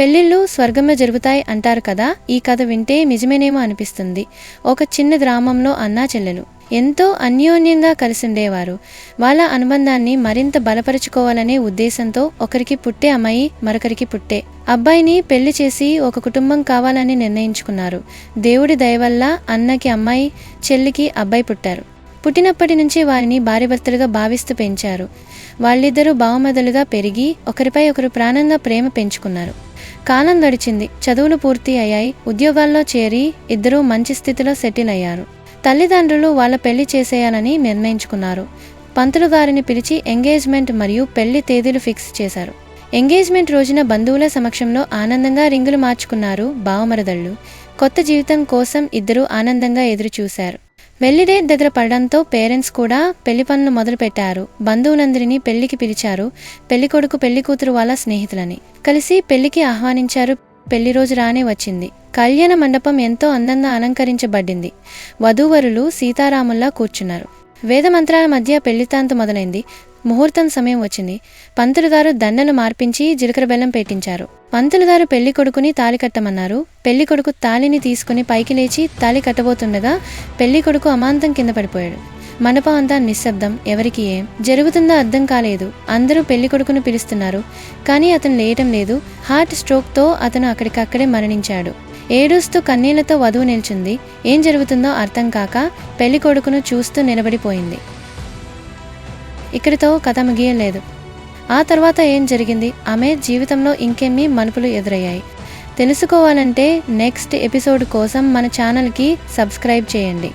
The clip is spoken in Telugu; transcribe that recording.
పెళ్ళిళ్ళు స్వర్గంలో జరుగుతాయి అంటారు కదా ఈ కథ వింటే నిజమేనేమో అనిపిస్తుంది. ఒక చిన్న గ్రామంలో అన్నా చెల్లెలు. ఎంతో అన్యోన్యంగా కలిసిండేవారు. వాళ్ళ అనుబంధాన్ని మరింత బలపరుచుకోవాలనే ఉద్దేశంతో ఒకరికి పుట్టే అమ్మాయి మరొకరికి పుట్టే. అబ్బాయిని పెళ్ళి చేసి ఒక కుటుంబం కావాలని నిర్ణయించుకున్నారు. దేవుడి దయవల్ల అన్నకి అమ్మాయి చెల్లికి అబ్బాయి పుట్టారు. పుట్టినప్పటి నుంచి వారిని భార్యభర్తలుగా భావిస్తూ పెంచారు. వాళ్ళిద్దరూ బావమదులుగా పెరిగి ఒకరిపై ఒకరు ప్రాణంగా ప్రేమ పెంచుకున్నారు. కాలం గడిచింది. చదువులు పూర్తి అయ్యాయి. ఉద్యోగాల్లో చేరి ఇద్దరూ మంచి స్థితిలో సెటిల్ అయ్యారు. తల్లిదండ్రులు వాళ్ళ పెళ్ళి చేసేయాలని నిర్ణయించుకున్నారు. పంతులు గారిని పిలిచి ఎంగేజ్మెంట్ మరియు పెళ్ళి తేదీలు ఫిక్స్ చేశారు. ఎంగేజ్మెంట్ రోజున బంధువుల సమక్షంలో ఆనందంగా రింగులు మార్చుకున్నారు బావమరదళ్ళు. కొత్త జీవితం కోసం ఇద్దరూ ఆనందంగా ఎదురుచూశారు. చూశారు దగ్గర పడడంతో పేరెంట్స్ కూడా పెళ్ళి పనులు మొదలుపెట్టారు. బంధువులందరినీ పెళ్ళికి పిలిచారు. పెళ్ళి కొడుకు పెళ్ళి కూతురు వాళ్ళ స్నేహితులని. కలిసి పెళ్ళికి ఆహ్వానించారు. పెళ్ళి రోజు రానే వచ్చింది. కళ్యాణ మండపం ఎంతో అందంగా అలంకరించబడింది. వధూవరులు సీతారాముల్లా కూర్చున్నారు. వేదమంత్రాల మధ్య పెళ్ళితాంతు మొదలైంది. ముహూర్తం సమయం వచ్చింది. పంతులు గారు దండలు మార్పించి జీలకర్ర బెల్లం పెట్టించారు. పంతులు గారు పెళ్ళి కొడుకుని తాలి కట్టమన్నారు. పెళ్ళి కొడుకు తాలిని తీసుకుని పైకి లేచి తాలి కట్టబోతుండగా పెళ్ళి కొడుకు అమాంతం కింద పడిపోయాడు. మండపం అంతా నిశ్శబ్దం ఎవరికి ఏం? జరుగుతుందో అర్థం కాలేదు. అందరూ పెళ్ళి కొడుకును పిలుస్తున్నారు. కానీ అతను లేయటం లేదు. హార్ట్ స్ట్రోక్తో అతను అక్కడికక్కడే మరణించాడు. ఏడుస్తూ కన్నీళ్ళతో వధువు నిల్చుంది. ఏం జరుగుతుందో అర్థం కాక పెళ్ళి కొడుకును చూస్తూ నిలబడిపోయింది. ఇక్కడితో కథ ముగియలేదు. ఆ తర్వాత ఏం జరిగింది? ఆమె జీవితంలో ఇంకెన్ని మలుపులు ఎదురయ్యాయి. తెలుసుకోవాలంటే నెక్స్ట్ ఎపిసోడ్ కోసం మన ఛానల్కి సబ్స్క్రైబ్ చేయండి.